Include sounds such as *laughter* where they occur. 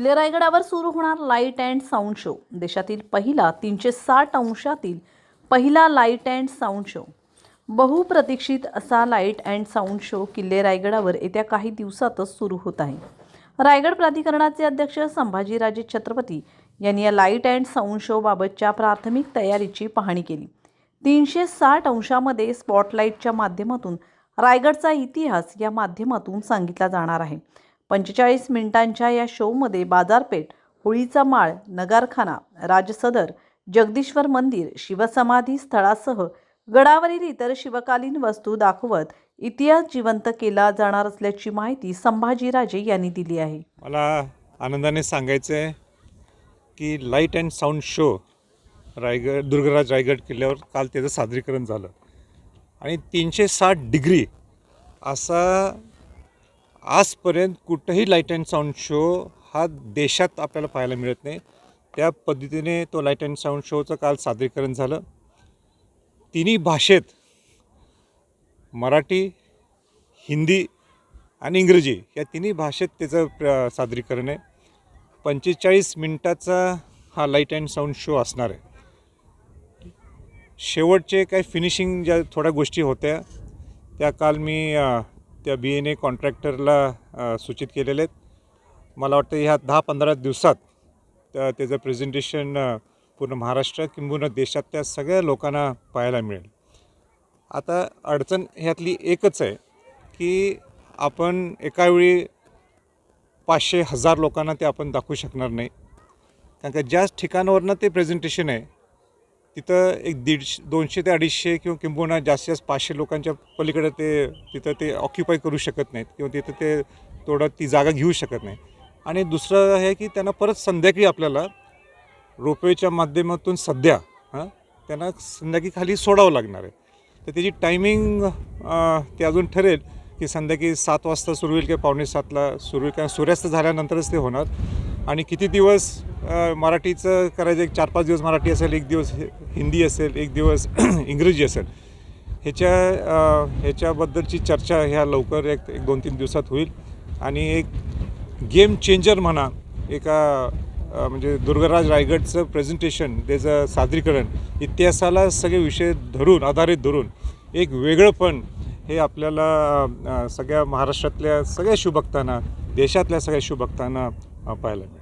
किल्ले रायगडावर सुरू होणार लाइट अँड साऊंड शो. देशातील पहिला तीनशे साठ अंशातील पहिला लाइट अँड साऊंड शो. बहुप्रतीक्षित असा लाइट अँड साऊंड शो किल्ले रायगडावर येत्या काही दिवसातच सुरू होत आहे. रायगड प्राधिकरणाचे अध्यक्ष संभाजीराजे छत्रपती यांनी या लाइट अँड साऊंड शोबाबतच्या प्राथमिक तयारीची पाहणी केली. तीनशे साठ अंशामध्ये स्पॉटलाईटच्या माध्यमातून रायगडचा इतिहास या माध्यमातून सांगितला जाणार आहे. पंचेचाळीस मिनिटांच्या या शोमध्ये बाजारपेठ होळीचा माळ नगारखाना राजसदर जगदीश्वर मंदिर शिवसमाधी स्थळासह गडावरील इतर शिवकालीन वस्तू दाखवत इतिहास जिवंत केला जाणार असल्याची माहिती संभाजीराजे यांनी दिली आहे. मला आनंदाने सांगायचं आहे की light and sound show Raigad Durgraj Raigad किल्ल्यावर काल त्याचं सादरीकरण झालं. आणि तीनशे साठ डिग्री असा आजपर्यंत कुठंही लाइट अँड साऊंड शो हा देशात आपल्याला पाहायला मिळत नाही. त्या पद्धतीने तो लाइट अँड साऊंड शोचं काल सादरीकरण झालं. तिन्ही भाषेत मराठी हिंदी आणि इंग्रजी या तिन्ही भाषेत त्याचं प्र सादरीकरण आहे. पंचेचाळीस मिनटाचा हा लाइट अँड साऊंड शो असणार आहे. शेवटचे काही फिनिशिंग ज्या थोड्या गोष्टी होत्या त्या काल मी त्या बी एन ए कॉन्ट्रॅक्टरला सूचित केलेले आहेत. मला वाटतं ह्या दहा पंधरा दिवसात त्या त्याचं प्रेझेंटेशन पूर्ण महाराष्ट्र किंबहुना देशातल्या सगळ्या लोकांना पाहायला मिळेल. आता अडचण ह्यातली एकच आहे की आपण एका वेळी पाचशे हजार लोकांना ते आपण दाखवू शकणार नाही. कारण का ज्या ठिकाणावरनं ते प्रेझेंटेशन आहे तिथं एक दीडशे दोनशे ते अडीचशे किंवा किंबहुना जास्तीत जास्त पाचशे लोकांच्या पलीकडे ते तिथं ते ऑक्युपाय करू शकत नाहीत किंवा तिथं ते थोडं ती जागा घेऊ शकत नाही आणि दुसरं आहे की त्यांना परत संध्याकाळी आपल्याला रोपवेच्या माध्यमातून सध्या हां त्यांना संध्याकाळी खाली सोडावं लागणार आहे. तर त्याची टायमिंग ते अजून ठरेल की संध्याकाळी सात वाजता सुरू होईल किंवा पावणे सातला सुरू होईल. कारण सूर्यास्त झाल्यानंतरच ते होणार. आणि किती दिवस मराठीचं करायचं एक चार पाच दिवस मराठी असेल एक दिवस हिंदी असेल एक दिवस *clears throat* इंग्रजी असेल. ह्याच्या ह्याच्याबद्दलची चर्चा ह्या लवकर एक एक दोन तीन दिवसात होईल. आणि एक गेम चेंजर म्हणा एका म्हणजे दुर्गराज रायगडचं प्रेझेंटेशन त्याचं सादरीकरण इतिहासाला सगळे विषय धरून आधारित धरून एक वेगळंपण हे आपल्याला सगळ्या महाराष्ट्रातल्या सगळ्या शुभक्तांना देशातल्या सगळ्या शुभक्तांना पाहायला मिळेल.